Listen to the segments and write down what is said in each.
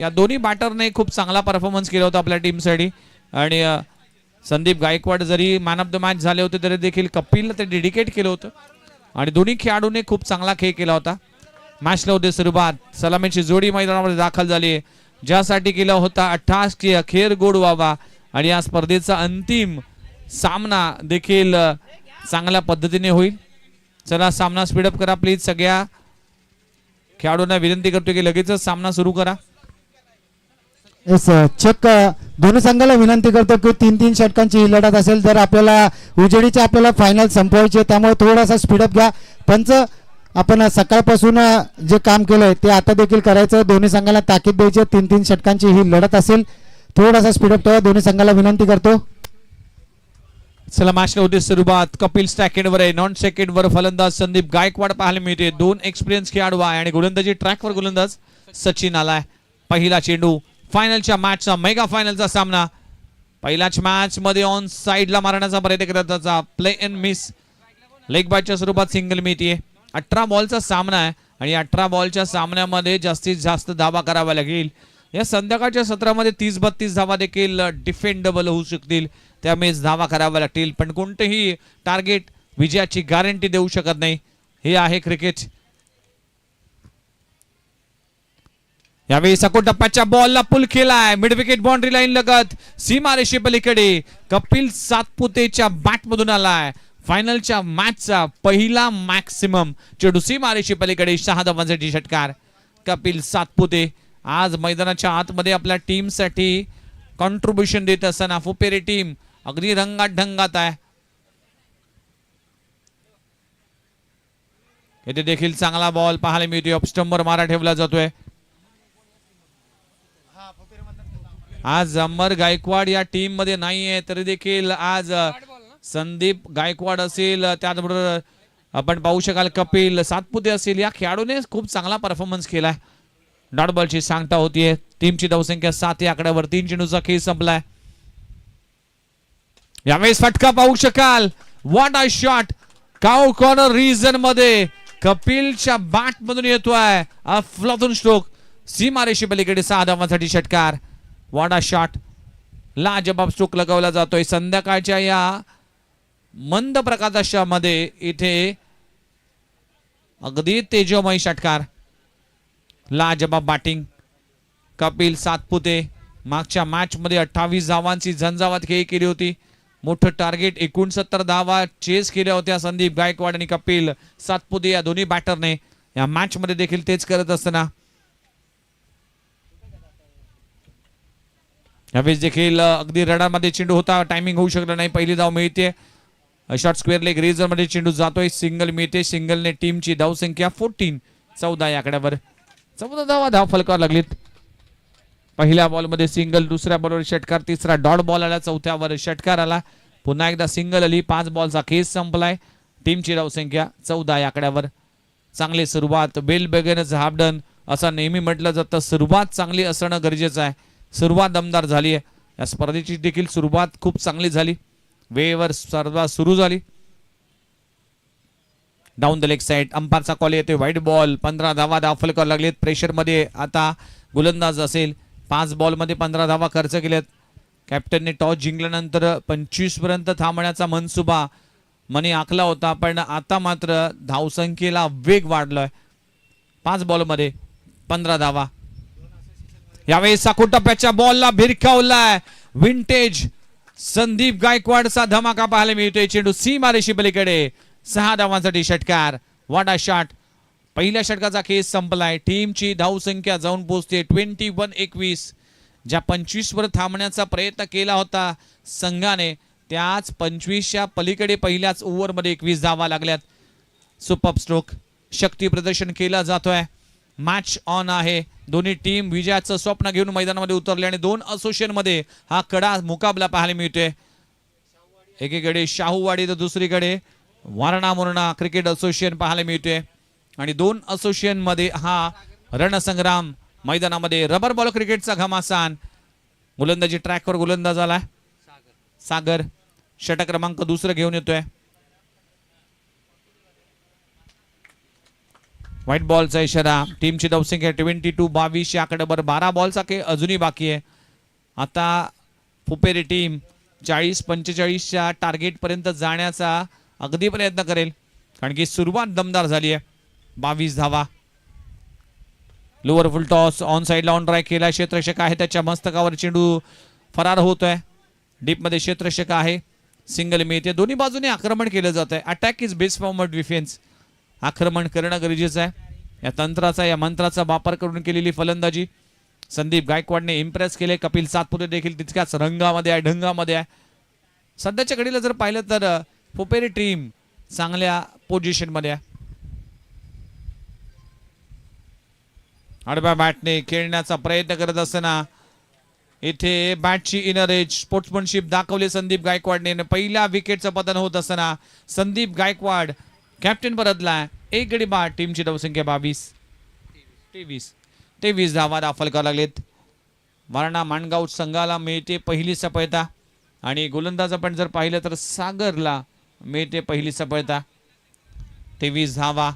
या दोन्ही बॅटरने खूप चांगला परफॉर्मन्स केला होता आपल्या टीमसाठी आणि संदीप गायकवाड जरी मॅन ऑफ द मॅच झाले होते तरी देखील कपिलला ते डेडिकेट केलं होतं. आणि दोन्ही खेळाडूंनी खूप चांगला खेळ केला होता. मॅचला होते सुरुवात. सलामीची जोडी मैदानामध्ये दाखल झाली ज्यासाठी केला होता अठ्ठास की अखेर गोड व्हावा आणि या स्पर्धेचा अंतिम सामना देखील चांगल्या पद्धतीने होईल. चला सामना स्पीडअप करा प्लीज सगळ्या खेळाडूंना विनंती करतो की लगेचच सामना सुरू करा. येस uh, दोन्ही संघाला विनंती करतो की तीन तीन षटकांची ही लढत असेल तर आपल्याला उजेडीचे आपल्याला फायनल संपवायचे त्यामुळे थोडासा स्पीडअप घ्या. पंच आपण सकाळपासून जे काम केलंय ते आता देखील करायचं दोन्ही संघाला ताकीद द्यायची आहे. तीन तीन षटकांची ही लढत असेल थोडासा स्पीडअप ठेवा. दोन्ही संघाला विनंती करतो. चला मॅचला होते सुरुवात. कपिल स्टॅकेंड वर आहे. नॉन सेकंड वर फलंदाज संदीप गायकवाड पाहायला मिळते. दोन एक्सपिरियन्स खेळाडू आहे. आणि गोलंदाजी ट्रॅकवर गोलंदाज सचिन आलाय. पहिला चेंडू फायनलच्या मॅचचा मेगा फायनलचा सामना. पहिल्याच मॅच मध्ये ऑन साइडला मारण्याचा प्रयत्न करत त्याचा. प्ले अँड मिस लेग बॅटच्या स्वरूपात सिंगल मिळतीये अठरा बॉलचा सामना आहे आणि अठरा बॉलच्या सामन्यामध्ये जास्तीत जास्त धावा करावा लागेल. या संध्याकाळच्या सत्रामध्ये तीस बत्तीस धावा देखील डिफेंडेबल होऊ शकतील. त्यामुळे धावा कराव्या लागतील. पण कोणतेही टार्गेट विजयाची गॅरंटी देऊ शकत नाही. हे आहे क्रिकेट यावेळी सकोटप्पाच्या बॉलला पुल केलाय मिड विकेट बाउंड्री लाईन लगत. सीमा रेषे पलीकडे कपिल सातपुतेच्या बॅटमधून आलाय. फायनलच्या मॅचचा पहिला मॅक्सिमम चेडू सीमा रेषे पलीकडे सहा धावांसाठी षटकार. कपिल सातपुते आज मैदानाच्या आतमध्ये आपल्या टीमसाठी कॉन्ट्रीब्युशन देत असताना फुपेरी टीम अगदी रंगात ढंगात आहे. येथे देखील चांगला बॉल पाहायला मिळतोय. ऑपस्टंबर मारा ठेवला जातोय. आज अमर गायकवाड या टीममध्ये नाहीये तरी देखील आज संदीप गायकवाड असेल त्याचबरोबर आपण पाहू शकाल कपिल सातपुते असेल. या खेळाडूने खूप चांगला परफॉर्मन्स केलाय. डॉट बॉलची सांगता होतीये. टीमची धावसंख्या सात या आकड्यावर तीन चेंडूचा खेळ संपलाय. यावेळेस फटका पाहू शकाल. What a shot cow corner रिजनमध्ये कपिलच्या बॅट मधून येतोय. फ्लॉथून स्ट्रोक सीमारेशी पलीकडे सहा धावांसाठी षटकार. वाडा शॉट लाजबाब स्ट्रोक लगावला जातोय. संध्याकाळच्या या मंद प्रकाशामध्ये इथे अगदी तेजोमय षटकार. लाजबाब बॅटिंग कपिल सातपुते मागच्या मॅचमध्ये अठ्ठावीस धावांची झंझावात खेळी केली होती. मोठं टार्गेट एकोणसत्तर धावा चेस केल्या होत्या संदीप गायकवाड आणि कपिल सातपुते या दोन्ही बॅटरने या मॅचमध्ये देखील तेच करत असताना यावेळेस देखील अगदी रडामध्ये चेंडू होता. टायमिंग होऊ शकलं नाही. पहिली धाव मिळते. शॉर्ट स्क्वेअर लेग रेझरमध्ये चेंडू जातोय. सिंगल मिळते. सिंगलने टीमची धावसंख्या फोर्टीन चौदा या आकड्यावर. चौदा धावा. धाव फलकावर लागलीत. पहिल्या बॉलमध्ये सिंगल दुसऱ्या बॉलवर षटकार तिसरा डॉट बॉल आला. चौथ्यावर षटकार आला. पुन्हा एकदा सिंगल आली. पाच बॉलचा केस संपलाय. टीमची धावसंख्या चौदा या आकड्यावर. चांगली सुरुवात. बेल बेगेनच हाफ डन असं नेहमी म्हटलं जातं. सुरुवात चांगली असणं गरजेचं आहे. सुरुवात दमदार झाली आहे. या स्पर्धेची देखील सुरुवात खूप चांगली झाली. वेळेवर स्पर्धा सुरू झाली. डाऊन द लेग साईड अंपारचा कॉल येतोय. व्हाईट बॉल पंधरा धावा दाफल फलकावर लागलेत. प्रेशरमध्ये आता गोलंदाज असेल. पाच बॉलमध्ये पंधरा धावा खर्च केल्यात कॅप्टनने टॉस जिंकल्यानंतर पंचवीसपर्यंत थांबण्याचा मनसुबा मनी आखला होता पण आता मात्र धावसंख्येला वेग वाढलाय. पाच बॉलमध्ये पंधरा धावा. यावेळी साखो टप्प्याच्या बॉलला भिरकावलाय. विंटेज संदीप गायकवाडचा धमाका पाहायला मिळतोय. चेंडू सीमारेशी पलीकडे. सहा धावांसाठी षटकार. वाडा शॉट पहिल्या षटकाचा केस संपलाय. टीमची धावसंख्या जाऊन पोहोचते. ट्वेंटी वन एकवीस. ज्या पंचवीसवर थांबण्याचा प्रयत्न केला होता संघाने त्याच पंचवीसच्या पलीकडे पहिल्याच ओव्हरमध्ये एकवीस धावा लागल्यात. सुपर स्ट्रोक शक्ती प्रदर्शन केला जातोय. मॅच ऑन आहे. दोन्ही टीम विजयाचं स्वप्न घेऊन मैदानामध्ये उतरले आणि दोन असोसिएशनमध्ये हा कडा मुकाबला पाहायला मिळतोय. एकीकडे शाहूवाडी तर दुसरीकडे वारणा मुरणा क्रिकेट असोसिएशन पाहायला मिळतोय. आणि दोन असोसिएशनमध्ये हा रणसंग्राम मैदानामध्ये रबर बॉल क्रिकेटचा घमासान. गोलंदाजी ट्रॅकवर गोलंदाज आलाय. सागर. षटक क्रमांक दुसरं घेऊन येतोय. व्हाईट बॉलचा इशारा. टीमची धावसंख्या ट्वेंटी टू बावीस याकडे बारा. बॉलचा खेळ अजूनही बाकी आहे. आता फुपेरी टीम चाळीस पंचेचाळीसच्या टार्गेटपर्यंत जाण्याचा अगदी प्रयत्न करेल. कारण की सुरुवात दमदार झाली आहे. बावीस धावा. लोअर फुल टॉस ऑन साईडला ऑन ड्राय केला क्षेत्रक्षक आहे. त्याच्या मस्तकावर चेंडू फरार होतोय. डीपमध्ये क्षेत्रक्षक आहे. सिंगल मिळते. दोन्ही बाजूने आक्रमण केलं जात आहे attack is best form defence आक्रमण करणं गरजेचं आहे. या तंत्राचा या मंत्राचा वापर करून केलेली फलंदाजी. संदीप गायकवाडने इम्प्रेस केले. कपिल सातपुते देखील तितक्याच रंगामध्ये आहे ढंगामध्ये आहे. सध्याच्या घडीला जर पाहिलं तर फुपेरी टीम चांगल्या पोझिशनमध्ये आहे. आडव्या बॅटने खेळण्याचा प्रयत्न करत असताना इथे बॅटची इनर एज स्पोर्ट्समनशिप दाखवली संदीप गायकवाडने. पहिल्या विकेटचं पतन होत असताना संदीप गायकवाड कॅप्टन परतला एक गडी बाद टीमची धावसंख्या बावीस. तेवीस. तेवीस धावा दाखल करावं लागलेत. वारणा माणगाव संघाला मिळते पहिली सफळता आणि गोलंदाज आपण जर पाहिलं तर सागरला मिळते पहिली सफळता तेवीस धावा.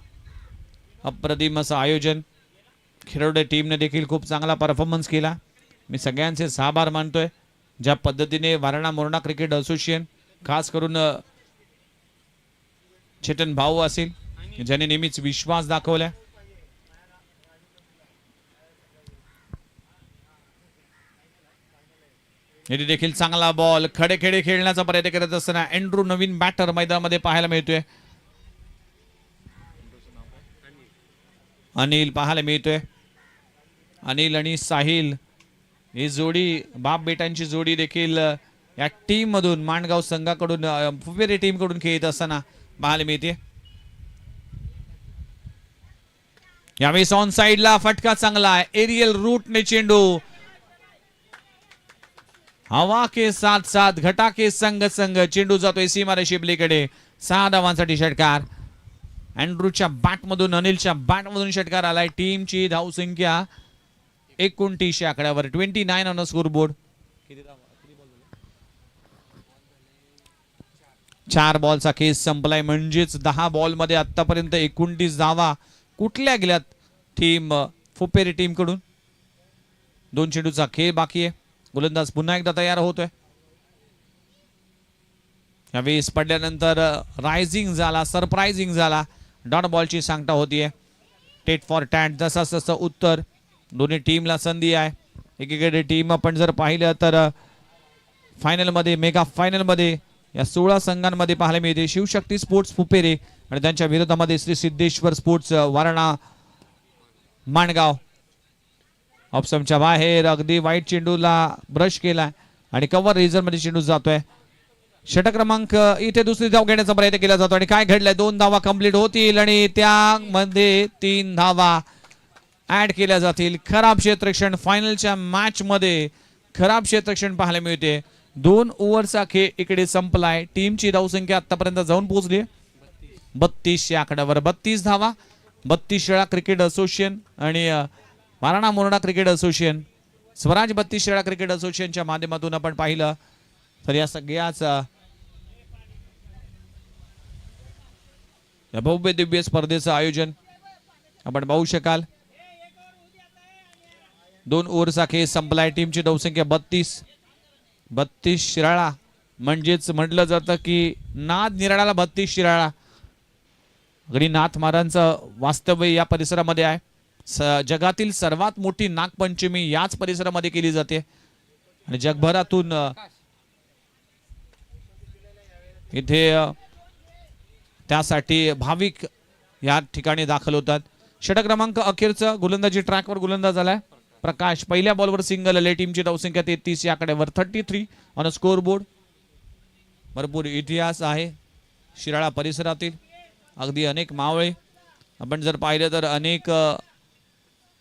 अप्रतिम असं आयोजन. खिरोडे टीमने देखील खूप चांगला परफॉर्मन्स केला. मी सगळ्यांचे आभार मानतोय. ज्या पद्धतीने वारणा मोरणा क्रिकेट असोसिएशन खास करून चेतन भाऊ असेल ज्याने नेहमीच विश्वास दाखवलाय. इथे देखील चांगला बॉल खडे खेडे खेळण्याचा प्रयत्न करत असताना अँड्रू नवीन बॅटर मैदानामध्ये पाहायला मिळतोय. अनिल पाहायला मिळतोय. अनिल आणि साहिल ही जोडी बाप बेटांची जोडी देखील या टीम मधून माणगाव संघाकडून फुबेरी टीमकडून खेळत असताना मिळते. यावेळेस ऑन साइडला फटका चांगला आहे. एरियल रूटने चेंडू. हवा के साथ साथ घटा के संग संग चेंडू जातोय सीमारे शिबलीकडे सहा धावांसाठी षटकार. अँड्रूच्या बॅटमधून अनिलच्या बॅटमधून षटकार आलाय. टीमची धावसंख्या एकोणतीसशे आकड्यावर twenty nine on score board चार बॉलचा केस संपलाय. म्हणजेच दहा बॉलमध्ये आत्तापर्यंत आतापर्यंत एकोणतीस धावा कुठल्या गेल्यात? टीम फुपेरी टीमकडून. दोन चेंडूचा खेळ बाकी आहे. गोलंदाज पुन्हा एकदा तयार होतोय. यावेळेस पडल्यानंतर रायझिंग झाला सरप्रायझिंग झाला. डॉट बॉलची सांगता होतीये. टेट फॉर टॅट जसा तसं उत्तर. दोन्ही टीमला संधी आहे. एकीकडे टीम आपण जर पाहिलं तर फायनलमध्ये मेगा फायनलमध्ये या सोळा संघांमध्ये पाहायला मिळते. शिवशक्ती स्पोर्ट्स फुपेरे आणि त्यांच्या विरोधामध्ये श्री सिद्धेश्वर स्पोर्ट्स वारणा माणगाव. ऑप्शनच्या बाहेर अगदी वाईट चेंडूला ब्रश केला आणि कव्हर रिझर्वमध्ये चेंडू जातोय. षटक क्रमांक इथे दुसरी धाव घेण्याचा प्रयत्न केला जातो आणि काय घडलंय? दोन धावा कंप्लीट होतील आणि त्यामध्ये तीन धावा ऍड केल्या जातील. खराब क्षेत्रक्षण फायनलच्या मॅच मध्ये खराब क्षेत्रक्षण पाहायला मिळते. दोन ओव्हरचा खेळ इकडे संपलाय. टीमची धावसंख्या आतापर्यंत जाऊन पोहोचली बत्तीस या आकड्यावर. बत्तीस धावा. बत्तीस वेळा क्रिकेट असोसिएशन आणि माराणा मोरणा क्रिकेट असोसिएशन. स्वराज बत्तीस शेळा क्रिकेट असोसिएशनच्या माध्यमातून आपण पाहिलं. तर या सगळ्याच या भव्य दिव्य स्पर्धेचं आयोजन आपण पाहू शकाल. दोन ओव्हरचा खेळ संपलाय. टीमची धावसंख्या बत्तीस. बत्तीस शिराळा. म्हणजेच म्हटलं जातं की नाद निराळाला बत्तीस शिराळा. अगदी नाथ महाराजांचं वास्तव्य या परिसरामध्ये आहे. स जगातील सर्वात मोठी नागपंचमी याच परिसरामध्ये केली जाते. आणि जगभरातून इथे त्यासाठी भाविक या ठिकाणी दाखल होतात. षटक क्रमांक अखेरचं गोलंदाजी ट्रॅकवर गोलंदाज आलाय प्रकाश पहिल्या बॉलवर सिंगल आले टीमची धावसंख्या तेहतीस या आकड्यावर thirty three on score board भरपूर इतिहास आहे शिराळा परिसरातील. अगदी अनेक मावळे. आपण जर पाहिलं तर अनेक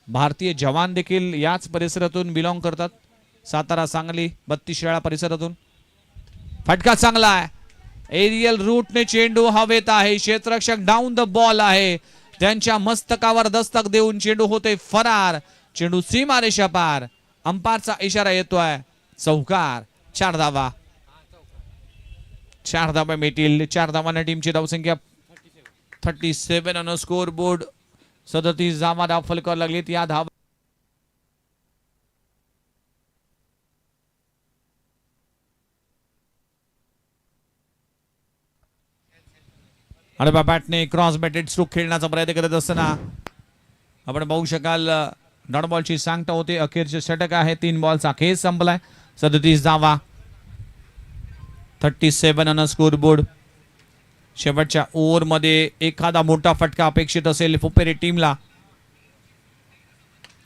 भारतीय जवान देखील याच परिसरातून बिलॉंग करतात. सातारा सांगली बत्तीस शिराळा परिसरातून. फटका चांगला आहे. एरियल रूटने चेंडू हवेत आहे. क्षेत्ररक्षक डाऊन द बॉल आहे. त्यांच्या मस्तकावर दस्तक देऊन चेंडू होते फरार. चेंडू सीमा रेषा पार. अंपारचा इशारा येतोय. चौकार. चार धावा चार धावा मिळतील. चार धावांना टीमची धावसंख्या thirty seven on score board सदतीस धावा धाव फलकावर लागलीत या धावा आणि बॅटने क्रॉस बॅटेड स्ट्रोक खेळण्याचा प्रयत्न करत असताना आपण बघू शकाल डॉट बॉलची सांगता होते. अखेरचे षटक आहे. तीन बॉलचा खेळ संपलाय. सदतीस धावा. Thirty seven on score board शेवटच्या ओव्हरमध्ये एखादा मोठा फटका अपेक्षित असेल फुपेरी टीमला.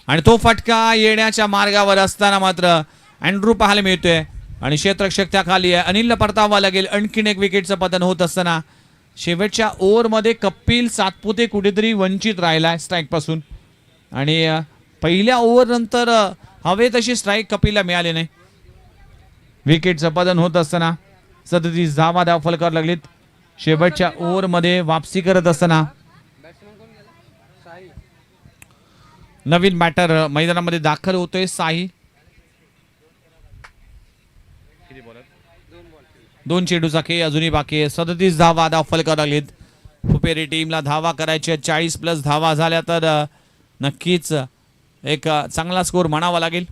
आणि तो फटका येण्याच्या मार्गावर असताना मात्र अँड्रू पाहायला मिळतोय. आणि क्षेत्रक्षक त्या खाली आहे. अनिलला परतावा लागेल. आणखीन एक विकेटचं पतन होत असताना. शेवटच्या ओव्हरमध्ये कपिल सातपुते कुठेतरी वंचित राहिलाय स्ट्राईकपासून आणि पहिल्या ओव्हरनंतर हवे तशी स्ट्राईक कपिलला मिळाली नाही. विकेटचं संपादन होत असताना सदतीस धावा धाव करावं लागलीत. शेवटच्या ओव्हरमध्ये वापसी करत असताना नवीन बॅटर मैदानामध्ये दाखल होतोय साई. दोन चेंडूचा खेळ अजूनही बाकी आहे. सदतीस धावा धाव करावं लागलीत. फुपेरी टीमला धावा करायच्या चाळीस प्लस धावा झाल्या तर नक्कीच एक चांगला स्कोर म्हणावा लागेल.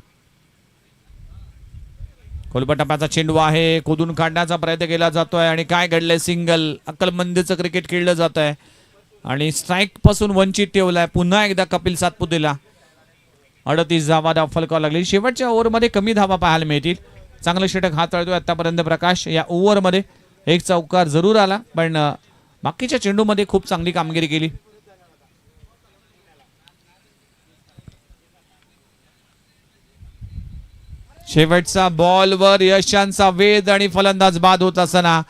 कोलबटप्प्याचा चेंडू आहे खोदून काढण्याचा प्रयत्न केला जातोय आणि काय घडलंय? सिंगल अक्कलमंदीचं क्रिकेट खेळलं जात आहे आणि स्ट्राईकपासून वंचित ठेवलाय. पुन्हा एकदा कपिल सातपुतेला अडतीस धावा धाव लागली. शेवटच्या ओव्हरमध्ये कमी धावा पाहायला मिळतील. चांगलं षटक हाताळतोय आतापर्यंत प्रकाश. या ओव्हरमध्ये एक चौकार जरूर आला पण बाकीच्या चेंडूमध्ये खूप चांगली कामगिरी केली. शेवटचा बॉलवर यशांचा वेध आणि फलंदाज बाद होत असताना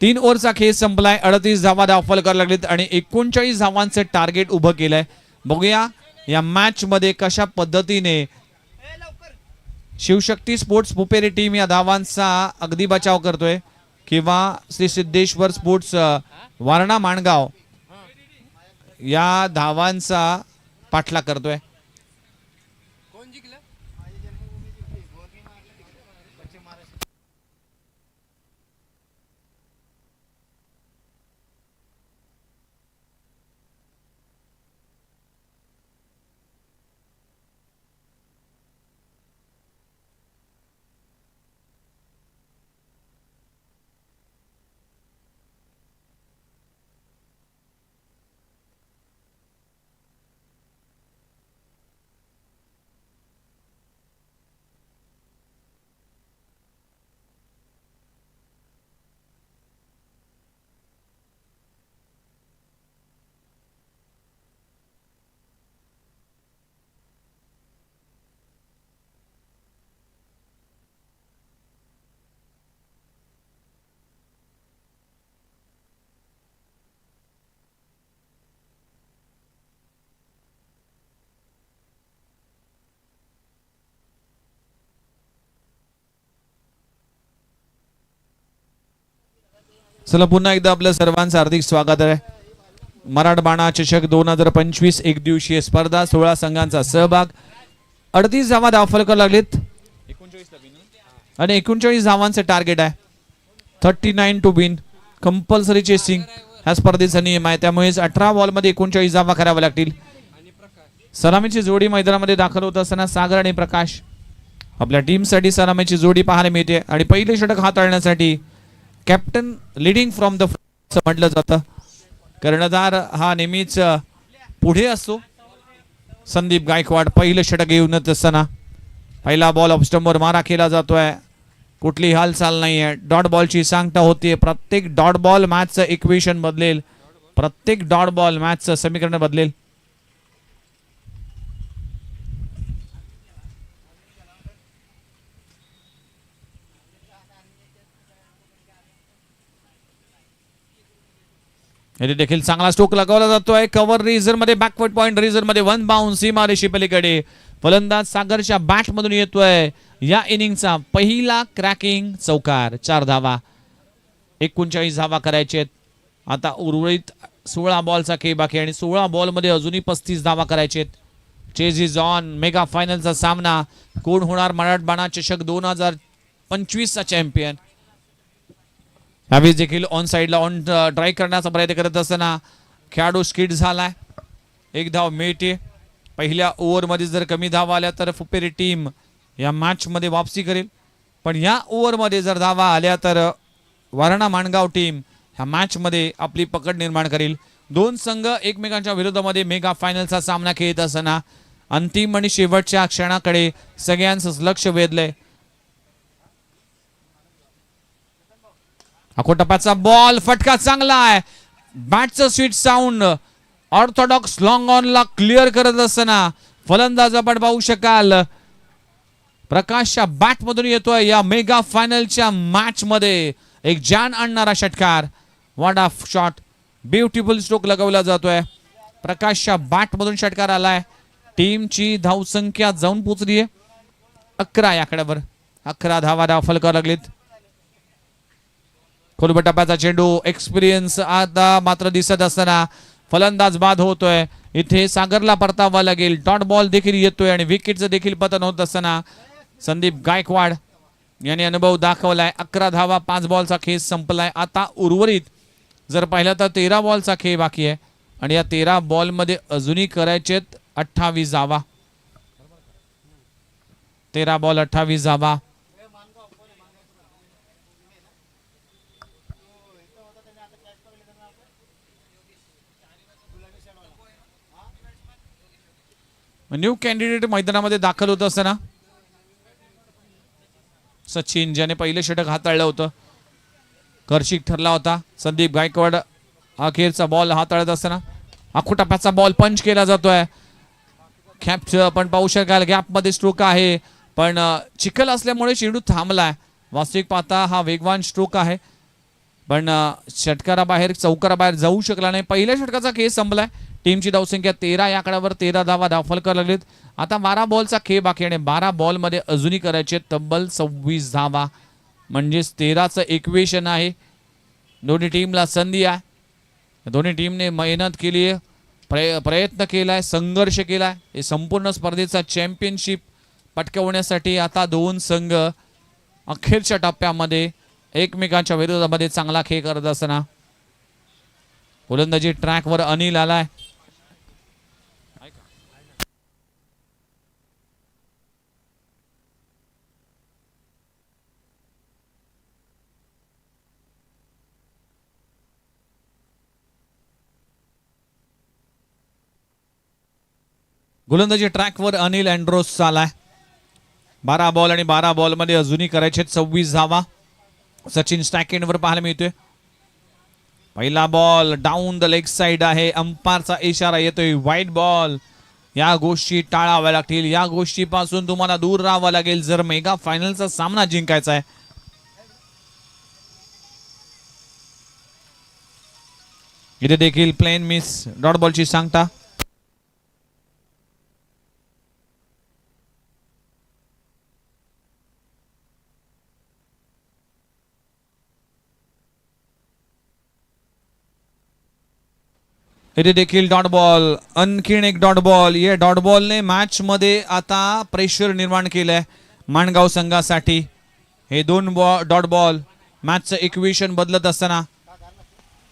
तीन ओव्हरचा खेळ संपलाय. अडतीस धावा धाव करायला लागलीत आणि एकोणचाळीस धावांचं टार्गेट उभं केलंय. बघूया या मॅच मध्ये कशा पद्धतीने शिवशक्ती स्पोर्ट्स पुपेरी टीम या धावांचा अगदी बचाव करतोय. किंवा श्री सिद्धेश्वर स्पोर्ट्स वारणा माणगाव या धावांचा पाठला करतोय. चला पुन्हा एकदा आपलं सर्वांचं हार्दिक स्वागत आहे. मराठबाणा चषक दोन हजार पंचवीस एक दिवसीय स्पर्धा सोळा संघांचा सहभाग. अडतीस धावा धाव लागलेत लागलीत. आणि एकोणचाळीस धावांचं टार्गेट आहे. Thirty nine to win compulsory chasing ह्या स्पर्धेचा नियम आहे. त्यामुळेच अठरा बॉलमध्ये एकोणचाळीस धावा कराव्या लागतील. सलामीची जोडी मैदानामध्ये दाखल होत असताना सागर आणि प्रकाश. आपल्या टीमसाठी सलामीची जोडी पाहायला मिळते. आणि पहिले षटक हाताळण्यासाठी कॅप्टन लिडिंग फ्रॉम द असं म्हटलं जातं. कर्णधार हा नेहमीच पुढे असतो. संदीप गायकवाड पहिलं षटक येऊन येत असताना पहिला बॉल ऑफस्टंपवर मारा केला जातोय. कुठली हालचाल नाही आहे डॉट बॉलची सांगता होते प्रत्येक डॉट बॉल मॅचचं इक्वेशन बदलेल. प्रत्येक डॉट बॉल मॅचचं समीकरण बदलेल. येथे देखील चांगला स्ट्रोक लगावला जातोय कव्हर रेझरमध्ये बॅकवर्ड पॉईंट रेझरमध्ये वन बाउन्स सीमा रेषी पलीकडे. फलंदाज सागरच्या बॅट मधून येतोय. या इनिंगचा पहिला क्रॅकिंग चौकार. चार धावा. एकोणचाळीस धावा करायचे आता उर्वरित सोळा बॉलचा खेळ बाकी आणि सोळा बॉलमध्ये अजूनही पस्तीस धावा करायचे चेज इज ऑन मेगा फायनलचा सामना. कोण होणार मराठबाणा चषक दोन हजार पंचवीसचा चॅम्पियन यावेळेस देखील ऑन साईडला ऑन ड्राईव्ह करण्याचा प्रयत्न करत असताना खेळाडू स्किट झालाय. एक धाव मिळते. पहिल्या ओव्हरमध्ये जर कमी धावा आल्या तर फुपेरी टीम या मॅचमध्ये वापसी करेल. पण या ओव्हरमध्ये जर धावा आल्या तर वारणा माणगाव टीम ह्या मॅचमध्ये आपली पकड निर्माण करेल. दोन संघ एकमेकांच्या विरोधामध्ये मेगा फायनलचा सामना खेळत असताना अंतिम आणि शेवटच्या क्षणाकडे सगळ्यांचंच लक्ष वेधलंय. अकोटपाचा बॉल फटका चांगला आहे. बॅटचं स्वीट साऊंड ऑर्थोडॉक्स लॉंग ऑनला क्लिअर करत असताना फलंदाज आपण पाहू शकाल. प्रकाशच्या बॅट मधून येतोय या मेगा फायनलच्या मॅच मध्ये. एक जान आणणारा षटकार what of shot beautiful stroke लगवला जातोय. प्रकाशच्या बॅट मधून षटकार आलाय. टीमची धावसंख्या जाऊन पोचली आहे अकरा या अकरा धावा धाव फलकावर लागलीत. खोलबट टप्प्याचा चेंडू. एक्सपिरियन्स आता मात्र दिसत असताना फलंदाज बाद होतोय. इथे सागरला परतावा लागेल. डॉट बॉल देखील येतोय आणि विकेटचं देखील पतन होत असताना संदीप गायकवाड यांनी अनुभव दाखवलाय. अकरा धावा पाच बॉलचा खेळ संपलाय. आता उर्वरित जर पाहिलं तर तेरा बॉलचा खेळ बाकी आहे. आणि या तेरा बॉलमध्ये अजूनही करायचेत अठ्ठावीस धावा. तेरा बॉल अठ्ठावीस धावा. न्यू कॅन्डिडेट मैदानामध्ये दाखल होत असताना सचिन ज्याने पहिले षटक हाताळलं होतं. कर्षिक ठरला होता. संदीप गायकवाड अखेरचा बॉल हाताळत असताना. आखोटाप्याचा बॉल पंच केला जातोय. कॅप आपण पाहू शकाल गॅपमध्ये स्ट्रोक आहे. पण चिखल असल्यामुळे चेंडू थांबलाय. वास्तविक पाहता हा वेगवान स्ट्रोक आहे. पण षटकाराबाहेर चौकाराबाहेर जाऊ शकला नाही. पहिल्या षटकाचा खेळ संपलाय. टीमची धावसंख्या तेरा या आकड्यावर तेरा धावा धावफल करायला आता बारा बॉलचा खेळ बाकी आणि बारा बॉलमध्ये अजूनही करायचे तब्बल सव्वीस धावा. म्हणजेच तेराचं इक्वेशन आहे. दोन्ही टीमला संधी आहे. दोन्ही टीमने मेहनत केली आहे. प्रय प्रयत्न केलाय संघर्ष केलाय. हे संपूर्ण स्पर्धेचा चॅम्पियनशिप पटकवण्यासाठी आता दोन संघ अखेरच्या टप्प्यामध्ये एकमेकांच्या विरोधामध्ये चांगला खेळ करत असताना. गोलंदाजी ट्रॅकवर अनिल आलाय. गोलंदाजी ट्रॅकवर अनिल अँड्रोस आलाय बारा बॉल आणि बारा बॉलमध्ये अजूनही करायचे सव्वीस धावा. सचिन स्टॅकेंडवर पाहायला मिळतोय. पहिला ball down the leg side आहे. अंपायरचा इशारा येतोय. वाईट बॉल. या गोष्टी टाळाव्या लागतील. या गोष्टीपासून तुम्हाला दूर राहावं लागेल. जर मेगा फायनलचा सामना जिंकायचा आहे. इथे देखील प्लेन मिस डॉट बॉलची सांगता. इथे देखील डॉट बॉल. आणखीन एक डॉट बॉल. या डॉट बॉलने मॅच मध्ये आता प्रेशर निर्माण केलंय माणगाव संघासाठी. हे दोन बॉ डॉट बॉल मॅचचं इक्वेशन बदलत असताना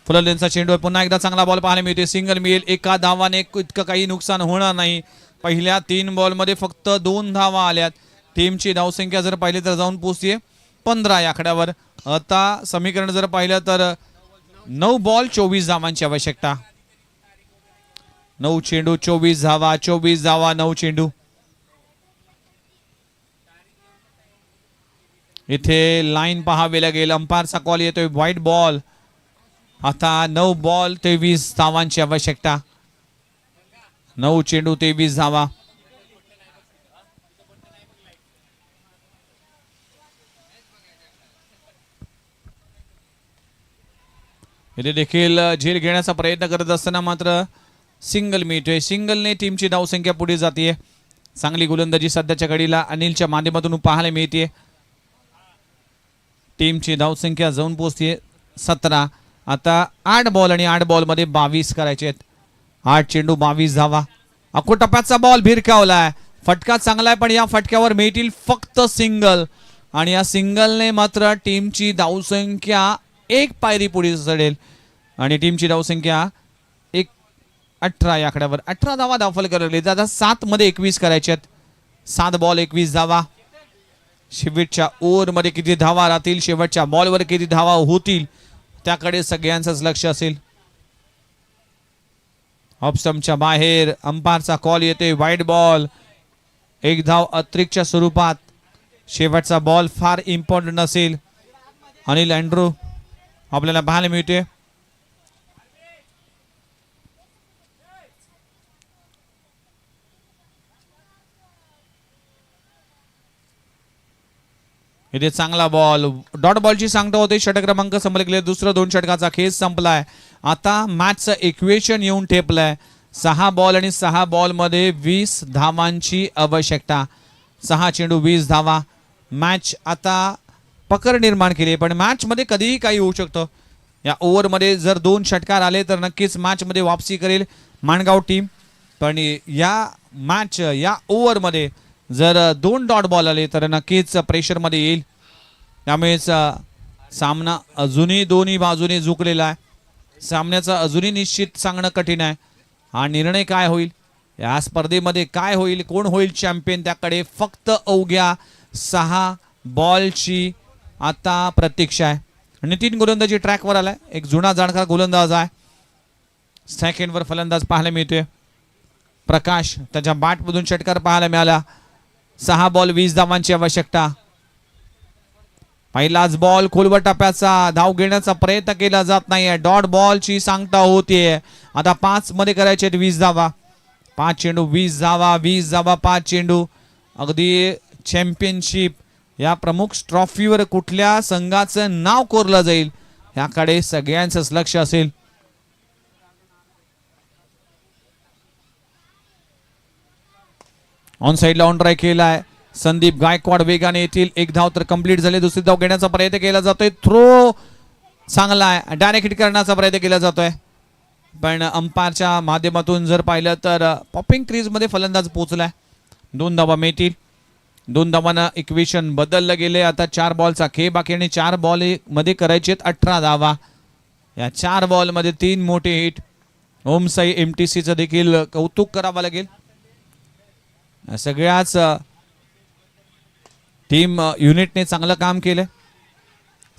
फुललेंचा चेंडू पुन्हा एकदा चांगला बॉल पाहायला मिळते सिंगल मिळेल एका धावाने इतकं काही नुकसान होणार नाही. पहिल्या तीन बॉलमध्ये फक्त दोन धावा आल्यात. टीमची धावसंख्या जर पाहिली तर जाऊन पोचते पंधरा या आकड्यावर आता समीकरण जर पाहिलं तर नऊ बॉल चोवीस धावांची आवश्यकता. नऊ चेंडू चोवीस धावा चोवीस धावा नऊ चेंडू. इथे लाईन पहावे लागेल अंपायरचा कॉल येतोय व्हाईट बॉल आता नऊ बॉल तेवीस धावांची आवश्यकता. नऊ चेंडू तेवीस धावा. इथे देखील झेल घेण्याचा प्रयत्न करत असताना मात्र सिंगल मिळतोय सिंगलने टीमची धावसंख्या पुढे जाते चांगली गोलंदाजी सध्याच्या घडीला अनिलच्या माध्यमातून पाहायला मिळते टीमची धावसंख्या जाऊन पोचते सतरा. आता आठ बॉल आणि आठ बॉलमध्ये बावीस करायचे आहेत. आठ चेंडू बावीस धावा. अको टप्प्याचा बॉल भिरकावलाय. फटका चांगला आहे पण या फटक्यावर मिळतील फक्त सिंगल आणि या सिंगलने मात्र टीमची धावसंख्या एक पायरी पुढे चढेल. आणि टीमची धावसंख्या अठरा या आकड्यावर. अठरा धावा धावफल करायला दादा सात मध्ये एकवीस करायचे आहेत. सात बॉल एकवीस धावा. शेवटच्या ओव्हरमध्ये किती धावा राहतील? शेवटच्या बॉलवर किती धावा होतील? त्याकडे सगळ्यांचंच लक्ष असेल. ऑप्स्टमच्या बाहेर अंपायरचा कॉल येते वाईट बॉल एक धाव अतिरिक्तच्या स्वरूपात. शेवटचा बॉल फार इम्पॉर्टंट असेल अनिल अँड्रू आपल्याला पाहायला मिळते इथे चांगला बॉल. डॉट बॉलची सांगता होते षटक क्रमांक संपले गेले दुसरं दोन षटकाचा खेस संपलाय. आता मॅचचं इक्वेशन येऊन ठेपलंय. सहा बॉल आणि सहा बॉलमध्ये वीस धावांची आवश्यकता. सहा चेंडू वीस धावा. मॅच आता पकड निर्माण केली पण मॅचमध्ये कधीही काही होऊ शकतं. या ओव्हरमध्ये जर दोन षटकार आले तर नक्कीच मॅचमध्ये वापसी करेल माणगाव टीम. पण या मॅच या ओव्हरमध्ये जर दोन डॉट बॉल आले तर नक्कीच प्रेशरमध्ये येईल. त्यामुळेच सामना अजूनही दोन्ही बाजूने झुकलेला आहे. सामन्याचं अजूनही निश्चित सांगणं कठीण आहे. हा निर्णय काय होईल? या स्पर्धेमध्ये काय होईल? कोण होईल चॅम्पियन त्याकडे फक्त अवघ्या सहा बॉलची आता प्रतीक्षा आहे. नितीन गोलंदाजी ट्रॅकवर आलाय. एक जुना जाणकार गोलंदाज आहे. सेकंडवर फलंदाज पाहायला मिळतोय. प्रकाश त्याच्या बाटमधून षटकार पाहायला मिळाला. सहा बॉल वीस धावांची आवश्यकता. पहिलाच बॉल खोलवर टप्प्याचा धाव घेण्याचा प्रयत्न केला जात नाहीये. डॉट बॉलची सांगता होतीये आता पाच मध्ये करायचे आहेत वीस धावा. पाच चेंडू वीस धावा वीस धावा पाच चेंडू. अगदी चॅम्पियनशिप या प्रमुख ट्रॉफीवर कुठल्या संघाचं नाव कोरलं जाईल याकडे सगळ्यांचंच लक्ष असेल. ऑन साईडला ऑन ट्राय आहे संदीप गायकवाड वेगाने येतील एक धाव तर कंप्लीट झाले. दुसरी धाव घेण्याचा प्रयत्न केला जातोय. थ्रो चांगला आहे डायरेक्ट हिट करण्याचा प्रयत्न केला जातोय. पण अंपायरच्या माध्यमातून जर पाहिलं तर पॉपिंग क्रीजमध्ये फलंदाज पोहोचलाय. दोन धावा मिळतील. दोन धावांना इक्वेशन बदललं गेले आता चार बॉलचा खेळ बाकी आणि चार बॉलमध्ये करायचे अठरा धावा. या चार बॉलमध्ये तीन मोठे हिट ओमसाई एम टी सीचं देखील कौतुक करावं लागेल. सगळ्याच टीम युनिटने चांगलं काम केलं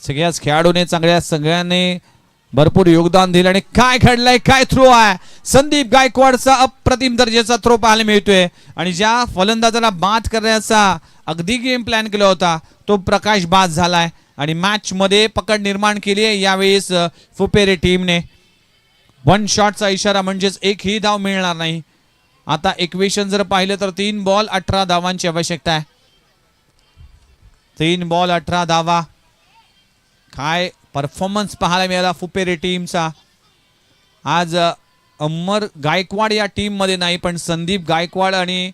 सगळ्याच खेळाडूने चांगल्या सगळ्यांनी भरपूर योगदान दिलं आणि काय घडलंय काय थ्रो आहे. संदीप गायकवाडचा अप्रतिम दर्जाचा थ्रो पाहायला मिळतोय. आणि ज्या फलंदाजाला बाद करण्याचा अगदी गेम प्लॅन केला होता तो प्रकाश बाद झालाय. आणि मॅच मध्ये पकड निर्माण केली आहे यावेळेस फुपेरे टीमने वन शॉटचा इशारा म्हणजेच एकही धाव मिळणार नाही. आता इक्वेशन जर पाहिलं तर तीन बॉल अठरा धावांची आवश्यकता आहे. तीन बॉल अठरा धावा. काय परफॉर्मन्स पाहायला मिळाला फुपेरे टीमचा आज अ, अमर गायकवाड या टीममध्ये नाही पण संदीप गायकवाड आणि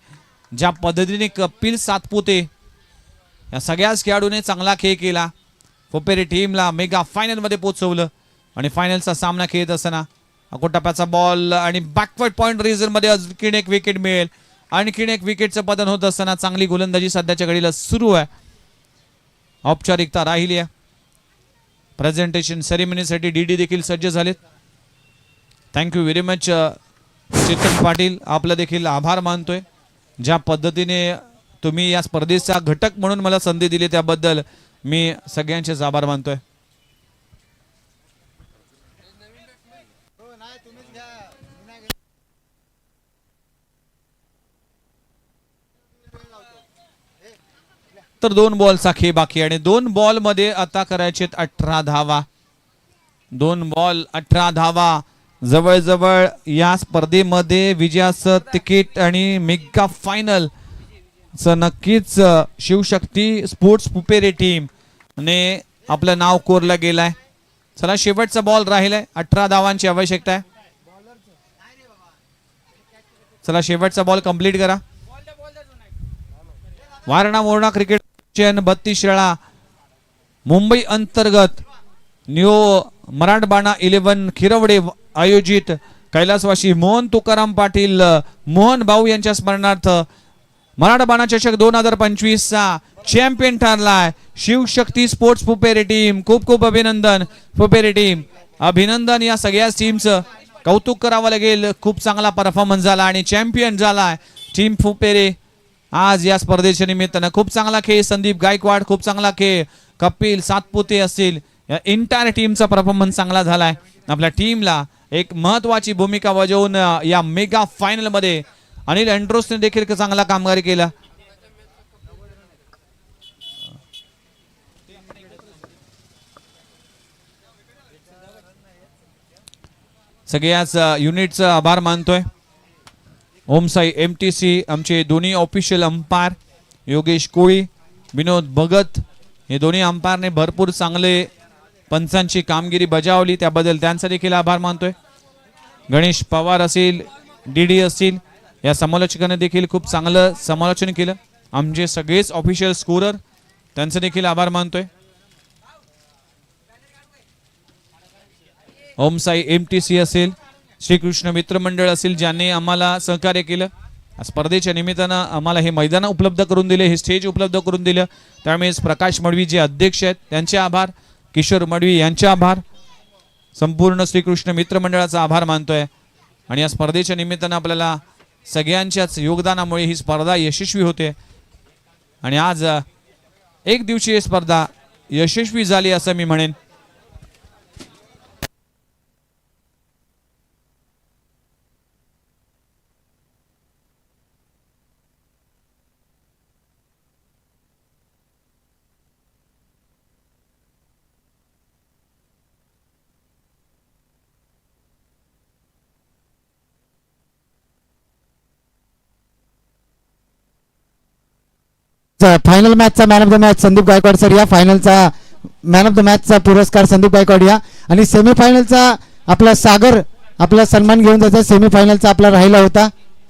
ज्या पद्धतीने कपिल सातपुते या सगळ्याच खेळाडूने चांगला खेळ केला. फुपेरे टीमला मेगा फायनलमध्ये पोचवलं आणि फायनलचा सामना खेळत असताना गोटाप्याचा बॉल आणि बॅकवर्ड पॉईंट रिझनमध्ये आणखीन एक विकेट मिळेल. आणखीन एक विकेटचं पतन होत असताना चांगली गोलंदाजी सध्याच्या घडीला सुरू आहे. औपचारिकता राहिली आहे. प्रेझेंटेशन सेरेमनीसाठी डी डी देखील सज्ज झालेत. Thank you very much Chetan Patil. आपलं देखील आभार मानतोय. ज्या पद्धतीने तुम्ही या स्पर्धेचा घटक म्हणून मला संधी दिली त्याबद्दल मी सगळ्यांचेच आभार मानतोय. तर दोन बॉलचा खेळ बाकी आणि दोन बॉलमध्ये आता करायचे अठरा धावा. दोन बॉल अठरा धावा. जवळजवळ या स्पर्धेमध्ये विजयाचं तिकीट आणि मेगा फायनल च नक्कीच शिवशक्ती स्पोर्ट्स पुपेरे टीम ने आपलं नाव कोरलं गेलंय. चला शेवटचा बॉल राहिलाय. अठरा धावांची आवश्यकता आहे. चला शेवटचा बॉल कंप्लीट करा. वारणा मोरणा क्रिकेट चेन बत्तीस वेळा. मुंबई अंतर्गत न्यू मराठबाणा इलेव्हन खिरवडे आयोजित कैलासवाशी मोहन तुकाराम पाटील मोहन भाऊ यांच्या स्मरणार्थ मराठबाणा चषक दोन हजार पंचवीस चा चॅम्पियन ठरलाय. शिवशक्ती स्पोर्ट्स फुपेरे टीम खूप खूप अभिनंदन फुपेरे टीम अभिनंदन या सगळ्या टीमचं कौतुक करावं लागेल. खूप चांगला परफॉर्मन्स झाला आणि चॅम्पियन झाला टीम फुपेरे आज या स्पर्धेच्या निमित्तानं खूप चांगला खेळ. संदीप गायकवाड खूप चांगला खेळ. कपिल सातपुते असतील. या इंटायर टीमचा परफॉर्मन्स चांगला झालाय. आपल्या टीमला एक महत्वाची भूमिका बजावून या मेगा फायनलमध्ये अनिल अँड्रोसने देखील चांगला कामगारी केला. सगळ्याच युनिटचं आभार मानतोय. ओमसाई एम टी सी आमचे दोन्ही ऑफिशियल अंपायर योगेश कोळी विनोद भगत हे दोन्ही अंपायरने भरपूर चांगले पंचांची कामगिरी बजावली. त्याबद्दल त्यांचा देखील आभार मानतोय. गणेश पवार असेल डी डी असतील या समालोचकाने देखील खूप चांगलं समालोचन केलं. आमचे सगळेच ऑफिशियल स्कोरर त्यांचे देखील आभार मानतोय. ओमसाई एम टी सी असेल श्रीकृष्ण मित्र मंडळ असेल ज्यांनी आम्हाला सहकार्य केलं स्पर्धेच्या निमित्तानं आम्हाला हे मैदान उपलब्ध करून दिले हे स्टेज उपलब्ध करून दिलं. त्यामुळेच प्रकाश मडवी जे अध्यक्ष आहेत त्यांचे आभार. किशोर मडवी यांचे आभार. संपूर्ण श्रीकृष्ण मित्र मंडळाचा आभार मानतोय. आणि या स्पर्धेच्या निमित्तानं आपल्याला सगळ्यांच्याच योगदानामुळे ही स्पर्धा यशस्वी होते. आणि आज एक दिवसीय स्पर्धा यशस्वी झाली असं मी म्हणेन. Final मॅचचा man of the match Sandeep Gaikwad sir या. फायनलचा मॅन ऑफ द मॅचचा पुरस्कार संदीप गायकवाड या. आणि सेमीफायनलचा आपला सागर आपला सन्मान घेऊन जायचा सेमीफायनलचा आपला राहिला होता.